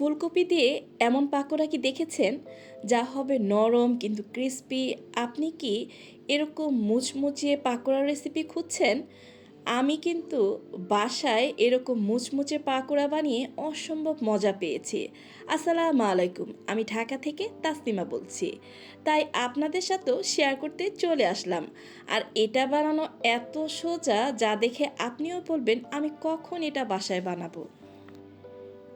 ফুলকপি দিয়ে এমন পাকোড়া কি দেখেছেন? যা হবে নরম কিন্তু ক্রিস্পি আপনি কি এরকম মুচমুচে পাকোড়া রেসিপি খুঁজছেন? আমি কিন্তু বাসায় এরকম মুচমুচে পাকোড়া বানিয়ে অসম্ভব মজা পেয়েছি। আসসালামু আলাইকুম, আমি ঢাকা থেকে তাসলিমা বলছি। তাই আপনাদের সাথেও শেয়ার করতে চলে আসলাম। আর এটা বানানো এত সোজা, যা দেখে আপনিও বলবেন, আমি কখন এটা বাসায় বানাবো?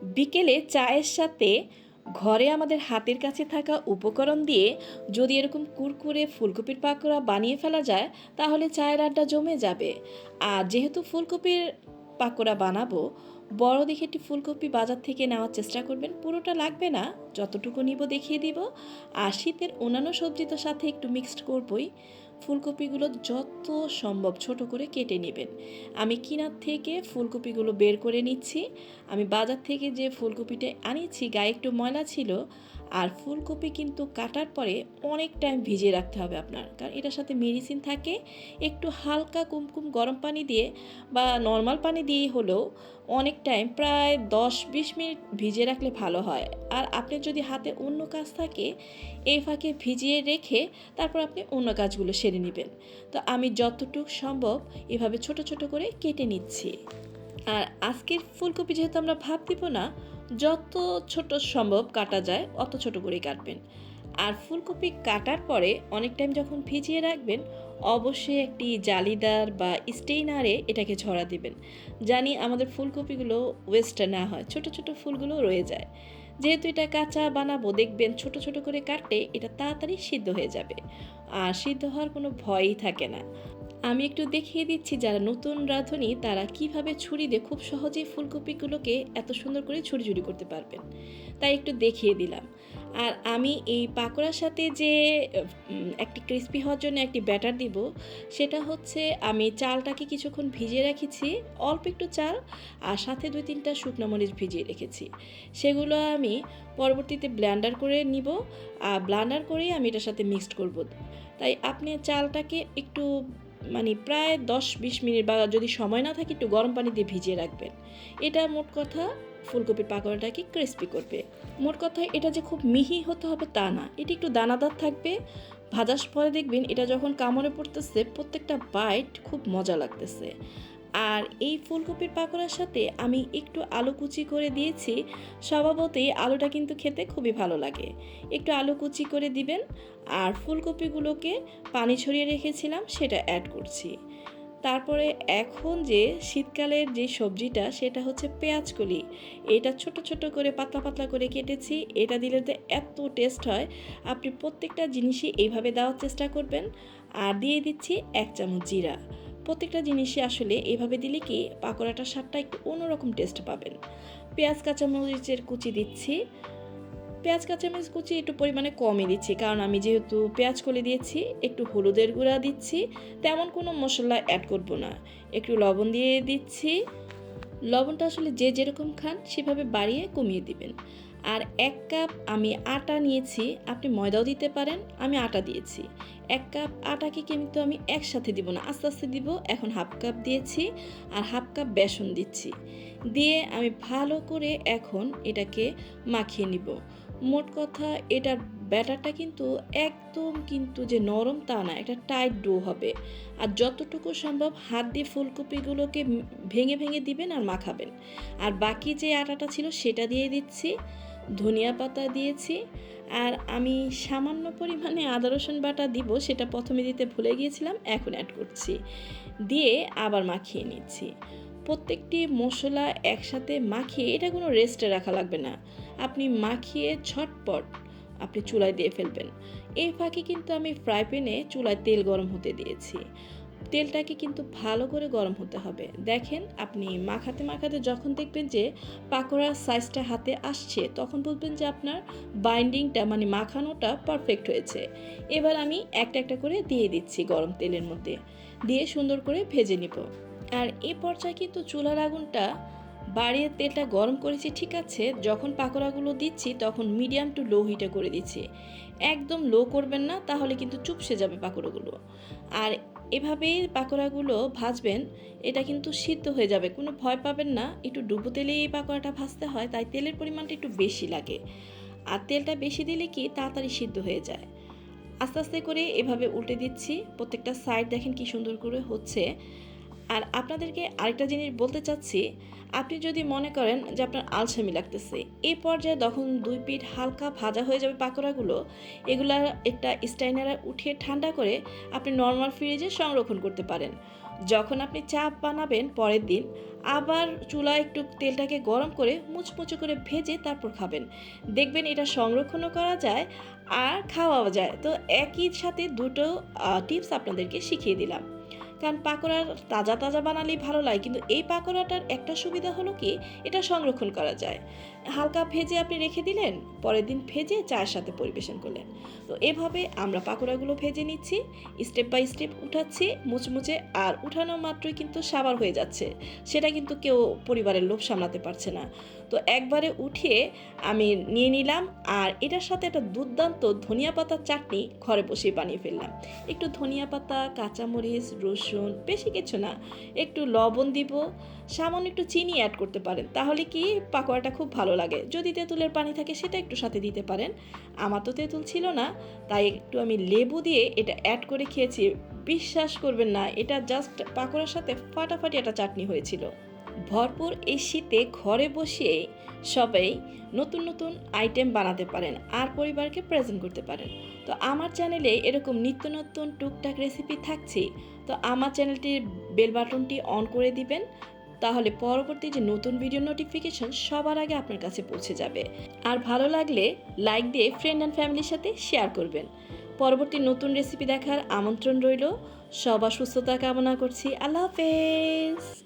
বিকেলে চায়ের সাথে ঘরে আমাদের হাতের কাছে থাকা উপকরণ দিয়ে যদি এরকম কুরকুরে, ফুলকপির পাকোড়া বানিয়ে ফেলা যায়, তাহলে চায়ের আড্ডা জমে যাবে। আর যেহেতু ফুলকপির পাকোড়া বানাবো, বড় দেখে একটি ফুলকপি বাজার থেকে নেওয়ার চেষ্টা করবেন, পুরোটা লাগবে না, যতটুকু নিব দেখিয়ে দিব। আর শীতের অন্যান্য সবজি তো সাথে একটু মিক্সড করবই। ফুলকপিগুলো যত সম্ভব ছোট করে কেটে নেবেন। আমি কিনার থেকে ফুলকপিগুলো বের করে নিচ্ছি। আমি বাজার থেকে যে ফুলকপিটা আনিয়েছি, গায়ে একটু ময়লা ছিল আর ফুলকপি কিন্তু কাটার পরে অনেক টাইম ভিজিয়ে রাখতে হবে আপনার। কারণ এটার সাথে মেডিসিন থাকে, একটু হালকা কুমকুম গরম পানি দিয়ে বা নর্মাল পানি দিয়ে হলেও অনেক টাইম প্রায় দশ বিশ মিনিট ভিজিয়ে রাখলে ভালো হয়। আর আপনি যদি হাতে অন্য কাজ থাকে, এই ফাঁকে ভিজিয়ে রেখে তারপর আপনি অন্য কাজগুলো সেরে নেবেন। তো আমি যতটুকু সম্ভব এভাবে ছোট ছোট করে কেটে নিচ্ছি। আর আজকের ফুলকপি যেহেতু আমরা ভাব দিব না যত ছোট সম্ভব কাটা যায়, অত ছোট করে কাটবেন। আর ফুলকপি কাটার পরে অনেক টাইম যখন ভিজিয়ে রাখবেন, অবশ্যই একটি জালিদার বা স্টেইনারে এটাকে ছড়া দিবেন, জানি আমাদের ফুলকপিগুলো ওয়েস্ট না হয়, ছোট ছোট ফুলগুলো রয়ে যায়। যেহেতু এটা কাঁচা বানাবো, দেখবেন ছোট ছোট করে কাটলে এটা তাড়াতাড়ি সিদ্ধ হয়ে যাবে। আর সিদ্ধ হওয়ার কোনো ভয়ই থাকে না। আমি একটু দেখিয়ে দিচ্ছি যারা নতুন রাঁধুনি, তারা কীভাবে ছুরি দিয়ে খুব সহজেই ফুলকপিগুলোকে এত সুন্দর করে ছুরি ছুরি করতে পারবেন। তাই একটু দেখিয়ে দিলাম। আর আমি এই পাকোড়ার সাথে যে একটি ক্রিস্পি হওয়ার জন্য একটি ব্যাটার দিব, সেটা হচ্ছে আমি চালটাকে কিছুক্ষণ ভিজিয়ে রেখেছি, অল্প একটু চাল আর সাথে দুই তিনটা শুকনো মরিচ ভিজিয়ে রেখেছি। সেগুলো আমি পরবর্তীতে ব্ল্যান্ডার করে নিব আর ব্লেন্ডার করেই আমি এটার সাথে মিক্সড করব। তাই আপনি চালটাকে একটু মানে প্রায় দশ বিশ মিনিট বা যদি সময় না থাকে একটু গরম পানি দিয়ে ভিজিয়ে রাখবেন। এটা মোট কথা ফুলকপির পাকোড়াটাকে ক্রিস্পি করবে। মোট কথা এটা যে খুব মিহি হতে হবে তা না। এটি একটু দানাদার থাকবে। ভাজার পরে দেখবেন এটা যখন কামড়ে পড়তেছে, প্রত্যেকটা বাইট খুব মজা লাগতেছে। আর এই ফুলকপির পাকোড়ার সাথে আমি একটু আলু কুচি করে দিয়েছি। স্বভাবতই আলুটা কিন্তু খেতে খুবই ভালো লাগে। একটু আলু কুচি করে দিবেন। আর ফুলকপিগুলোকে পানি ছড়িয়ে রেখেছিলাম, সেটা অ্যাড করছি। তারপরে এখন যে শীতকালের যে সবজিটা, সেটা হচ্ছে পেঁয়াজকলি এটা ছোট ছোট করে পাতলা পাতলা করে কেটেছি। এটা দিলে তো এত টেস্ট হয়। আপনি প্রত্যেকটা জিনিসই এইভাবে দেওয়ার চেষ্টা করবেন। আর দিয়ে দিচ্ছি এক চামচ জিরা। প্রত্যেকটা জিনিসই আসলে এভাবে দিলে কি পাকোড়াটার স্বাদটা একটু অন্যরকম টেস্ট পাবেন। পেঁয়াজ, কাঁচামরিচের কুচি দিচ্ছি। পেঁয়াজ, কাঁচামরিচ কুচি একটু পরিমাণে কমই দিচ্ছি, কারণ আমি যেহেতু পেঁয়াজ কলি দিয়েছি, একটু হলুদের গুঁড়া দিচ্ছি, তেমন কোনো মশলা অ্যাড করব না। একটু লবণ দিয়ে দিচ্ছি। লবণটা আসলে যে যেরকম খান সেভাবে বাড়িয়ে কমিয়ে দিবেন। আর এক কাপ আমি আটা নিয়েছি, আপনি ময়দাও দিতে পারেন, আমি আটা দিয়েছি। এক কাপ আটাকে কিন্তু আমি একসাথে দিব না, আস্তে আস্তে দিব, এখন হাফ কাপ দিয়েছি আর হাফ কাপ বেসন দিচ্ছি। দিয়ে আমি ভালো করে এখন এটাকে মাখিয়ে নিব। মোট কথা, এটার ব্যাটারটা কিন্তু একদম কিন্তু যে নরম তা না, একটা টাইট ডো হবে। আর যতটুকু সম্ভব হাত দিয়ে ফুলকপিগুলোকে ভেঙে ভেঙে দিবেন আর মাখাবেন। আর বাকি যে আটাটা ছিল সেটা দিয়ে দিচ্ছি, ধনিয়া পাতা দিয়েছি, আর আমি সামান্য পরিমাণে আদা রসুন বাটা দিব, সেটা প্রথমে দিতে ভুলে গিয়েছিলাম, এখন অ্যাড করছি। দিয়ে আবার মাখিয়ে নিচ্ছি। প্রত্যেকটি মশলা একসাথে মাখিয়ে, এটা কোনো রেস্টে রাখা লাগবে না। আপনি মাখিয়ে ঝটপট আপনি চুলায় দিয়ে ফেলবেন। এই ফাঁকে কিন্তু আমি ফ্রাই প্যানে চুলায় তেল গরম হতে দিয়েছি। তেলটাকে কিন্তু ভালো করে গরম হতে হবে। দেখেন, আপনি মাখাতে মাখাতে যখন দেখবেন যে পাকোড়ার সাইজটা হাতে আসছে, তখন বলবেন যে আপনার বাইন্ডিংটা মানে মাখানোটা পারফেক্ট হয়েছে। এবার আমি একটা একটা করে দিয়ে দিচ্ছি গরম তেলের মধ্যে। দিয়ে সুন্দর করে ভেজে নিব। আর এই পর্যায়ে কিন্তু চুলার আগুনটা বাড়িয়ে তেলটা গরম করেছি, ঠিক আছে? যখন পাকোড়াগুলো দিচ্ছি, তখন মিডিয়াম টু লো হিটে করে দিচ্ছি। একদম লো করবেন না, তাহলে কিন্তু চুপসে যাবে পাকোড়াগুলো। আর এভাবেই পাকোড়াগুলো ভাজবেন, এটা কিন্তু সিদ্ধ হয়ে যাবে। কোনো ভয় পাবেন না, একটু ডুবো তেলে এই পাকোড়াটা ভাজতে হয়, তাই তেলের পরিমাণটা একটু বেশি লাগে। আর তেলটা বেশি দিলে কি, তাড়াতাড়ি সিদ্ধ হয়ে যায়। আস্তে আস্তে করে এভাবে উল্টে দিচ্ছি, প্রত্যেকটা সাইড দেখেন কি সুন্দর করে হচ্ছে। আর আপনাদেরকে আরেকটা জিনিস বলতে চাচ্ছি, আপনি যদি মনে করেন যে আপনার আলসামি লাগতেছে এই পর্যায়ে তখন দুই পিঠ হালকা ভাজা হয়ে যাবে পাকোড়াগুলো, এগুলা একটা স্টাইনারে উঠিয়ে ঠান্ডা করে আপনি নর্মাল ফ্রিজে সংরক্ষণ করতে পারেন। যখন আপনি চা বানাবেন পরের দিন, আবার চুলা একটু তেলটাকে গরম করে মুচমুচো করে ভেজে তারপর খাবেন। দেখবেন এটা সংরক্ষণও করা যায় আর খাওয়াও যায়। তো একই সাথে দুটো টিপস আপনাদেরকে শিখিয়ে দিলাম। কারণ পাকোড়া তাজা তাজা বানালেই ভালো লাগে। কিন্তু এই পাকোড়াটার একটা সুবিধা হলো কি? এটা সংরক্ষণ করা যায়। হালকা ভেজে আপনি রেখে দিলেন, পরের দিন ভেজে চায়ের সাথে পরিবেশন করলেন। তো এভাবে আমরা পাকোড়াগুলো ভেজে নিচ্ছি স্টেপ বাই স্টেপ উঠাচ্ছি, মুচমুচে, আর উঠানো মাত্রই কিন্তু সাবার হয়ে যাচ্ছে। সেটা কিন্তু কেউ পরিবারের লোভ সামলাতে পারছে না। তো একবারে উঠিয়ে আমি নিয়ে নিলাম, আর এটার সাথে একটা দুর্দান্ত ধনিয়া পাতার চাটনি ঘরে বসে বানিয়ে ফেললাম। একটু ধনিয়া পাতা, কাঁচামরিচ, রসুন, বেশি কিছু না, একটু লবণ দিব, সামান্য একটু চিনি অ্যাড করতে পারেন। তাহলে কি পাকোড়াটা খুব ভালো লাগে। যদি তেঁতুলের পানি থাকে সেটা একটু সাথে দিতে পারেন। আমার তো তেঁতুল ছিল না, তাই একটু আমি লেবু দিয়ে এটা অ্যাড করে খেয়েছি। বিশ্বাস করবেন না, এটা জাস্ট পাকোড়ার সাথে ফাটাফাটি একটা চাটনি হয়েছিল। ভরপুর এই শীতে ঘরে বসে সবাই নতুন নতুন আইটেম বানাতে পারেন আর পরিবারকে প্রেজেন্ট করতে পারেন। তো আমার চ্যানেলে এরকম নিত্য নতুন টুকটাক রেসিপি থাকছে। তো আমার চ্যানেলটির বেল বাটনটি অন করে দিবেন। তাহলে পরবর্তী যে নতুন ভিডিও নোটিফিকেশন সবার আগে আপনার কাছে পৌঁছে যাবে। আর ভালো লাগলে লাইক দিয়ে ফ্রেন্ড অ্যান্ড ফ্যামিলির সাথে শেয়ার করবেন। পরবর্তী নতুন রেসিপি দেখার আমন্ত্রণ রইল। সবার সুস্থতা কামনা করছি। আল্লাহ হাফেজ!